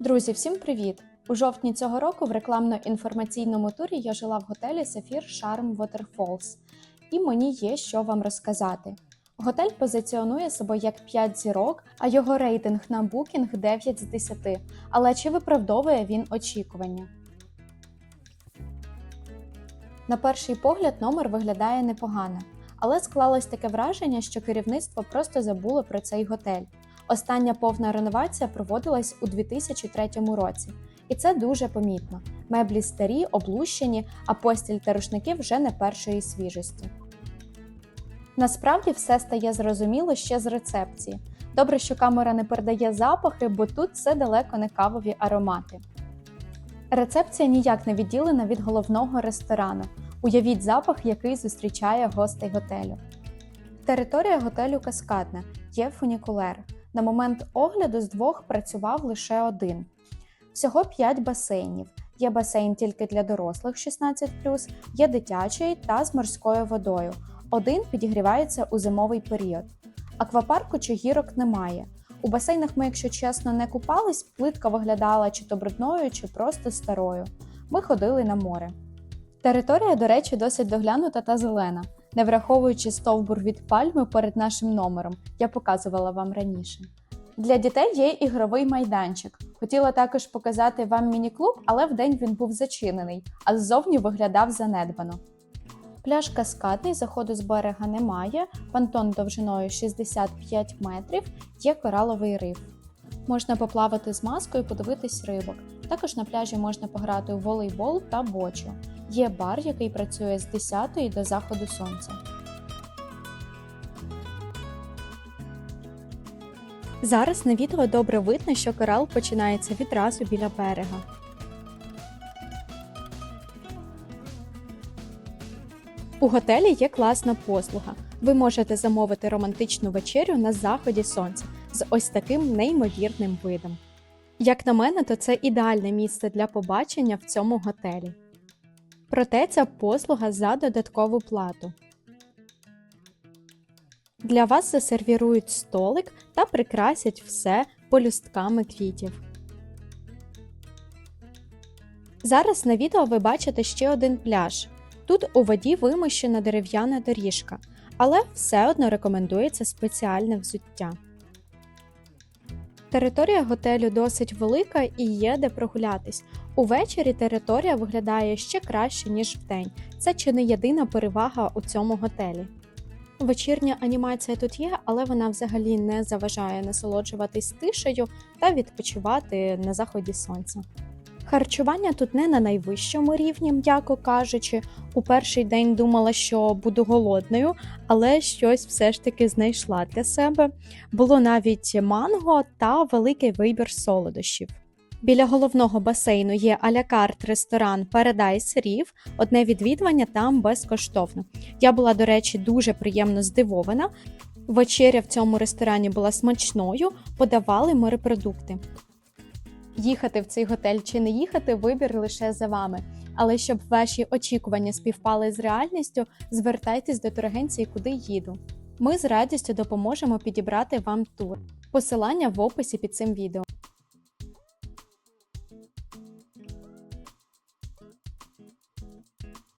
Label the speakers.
Speaker 1: Друзі, всім привіт! У жовтні цього року в рекламно-інформаційному турі я жила в готелі Сафір Charm Waterfalls. І мені є що вам розказати. Готель позиціонує себе як 5 зірок, а його рейтинг на Booking 9 з 10. Але чи виправдовує він очікування? На перший погляд номер виглядає непогано, але склалось таке враження, що керівництво просто забуло про цей готель. Остання повна реновація проводилась у 2003 році, і це дуже помітно. Меблі старі, облущені, а постіль та рушники вже не першої свіжості. Насправді все стає зрозуміло ще з рецепції. Добре, що камера не передає запахи, бо тут це далеко не кавові аромати. Рецепція ніяк не відділена від головного ресторану. Уявіть запах, який зустрічає гостей готелю. Територія готелю каскадна, є фунікулер. На момент огляду з двох працював лише один. Всього 5 басейнів. Є басейн тільки для дорослих 16, є дитячий та з морською водою. Один підігрівається у зимовий період. Аквапарку чи гірок немає. У басейнах ми, якщо чесно, не купались, плитка виглядала чи то брудною, чи просто старою. Ми ходили на море. Територія, до речі, досить доглянута та зелена, не враховуючи стовбур від пальми перед нашим номером, я показувала вам раніше. Для дітей є ігровий майданчик. Хотіла також показати вам міні-клуб, але вдень він був зачинений, а ззовні виглядав занедбано. Пляж каскадний, заходу з берега немає, понтон довжиною 65 метрів, є кораловий риф. Можна поплавати з маскою, подивитись рибок. Також на пляжі можна пограти у волейбол та бочу. Є бар, який працює з 10 до заходу сонця. Зараз на відео добре видно, що корал починається відразу біля берега. У готелі є класна послуга. Ви можете замовити романтичну вечерю на заході сонця з ось таким неймовірним видом. Як на мене, то це ідеальне місце для побачення в цьому готелі. Проте ця послуга за додаткову плату. Для вас засервірують столик та прикрасять все полюстками квітів. Зараз на відео ви бачите ще один пляж. Тут у воді вимощена дерев'яна доріжка, але все одно рекомендується спеціальне взуття. Територія готелю досить велика і є де прогулятись. Увечері територія виглядає ще краще, ніж вдень. Це чи не єдина перевага у цьому готелі. Вечірня анімація тут є, але вона взагалі не заважає насолоджуватись тишею та відпочивати на заході сонця. Харчування тут не на найвищому рівні, м'яко кажучи. У перший день думала, що буду голодною, але щось все ж таки знайшла для себе. Було навіть манго та великий вибір солодощів. Біля головного басейну є алякарт ресторан Paradise Reef. Одне відвідування там безкоштовно. Я була, до речі, дуже приємно здивована. Вечеря в цьому ресторані була смачною, подавали морепродукти. Їхати в цей готель чи не їхати вибір лише за вами. Але щоб ваші очікування співпали з реальністю, звертайтесь до турагенції, куди їду. Ми з радістю допоможемо підібрати вам тур. Посилання в описі під цим відео.